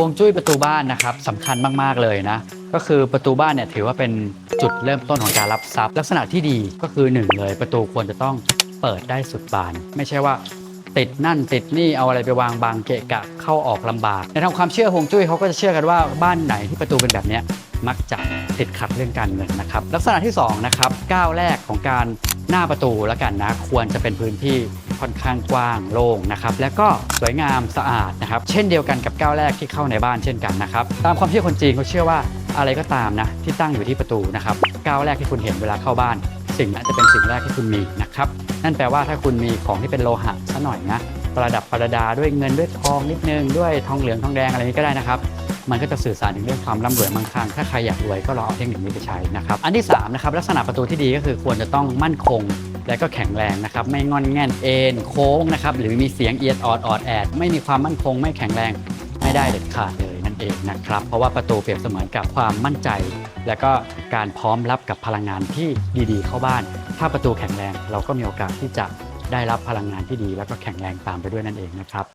วงจุ้ยประตูบ้านนะครับสำคัญมาก ๆ เลยนะ ก็คือประตูบ้านเนี่ยถือว่าเป็นจุดเริ่มต้นของการรับทรัพย์ ลักษณะที่ดีก็คือหนึ่งเลย ประตูควรจะต้องเปิดได้สุดบาน ไม่ใช่ว่าติดนั่นติดนี่เอาอะไรไปวางบางเกะกะเข้าออกลำบาก ในทางความเชื่อฮวงจุ้ยเขาก็จะเชื่อกันว่าบ้านไหนที่ประตูเป็นแบบนี้มักจะติดขัดเรื่องการเงินนะครับ ลักษณะที่สองนะครับก้าวแรกของการหน้าประตูแล้วกันนะ ควรจะเป็นพื้นที่ ค่อนข้างกว้างโล่งนะครับแล้วก็สวยงามสะอาดนะครับเช่นเดียวกันกับก้าวแรกที่เข้าในบ้านเช่นกันนะครับตามความเชื่อคนจีนเขาเชื่อว่าอะไรก็ตามนะที่ตั้งอยู่ที่ประตูนะครับก้าวแรกที่คุณเห็นเวลาเข้าบ้าน สิ่งนั้นจะเป็นสิ่งแรกที่คุณมีนะครับนั่นแปลว่าถ้าคุณมีของที่เป็นโลหะซะหน่อยนะประดับประดาด้วยเงินด้วยทองนิดนึงด้วยทองเหลืองทองแดงอะไรนี้ก็ได้นะครับมันก็จะสื่อสารถึงเรื่องความร่ำรวยมั่งคั่ง ถ้าใครอยากรวยก็ลองเอาเทคนิคนี้ไปใช้นะครับ อันที่3นะครับลักษณะประตูที่ดีก็คือควรจะต้องมั่นคง และก็แข็งแรงนะครับไม่งอนแง่นเอ็นโค้งนะครับหรือมีเสียงเอียดออดออดแอด ไม่มีความมั่นคงไม่แข็งแรงไม่ได้เด็ดขาดเลยนั่นเองนะครับ เพราะว่าประตูเปรียบเสมือนกับความมั่นใจ และก็การพร้อมรับกับพลังงานที่ดีๆ เข้าบ้าน ถ้าประตูแข็งแรงเราก็มีโอกาสที่จะได้รับพลังงานที่ดี แล้วก็แข็งแรงตามไปด้วยนั่นเองนะครับ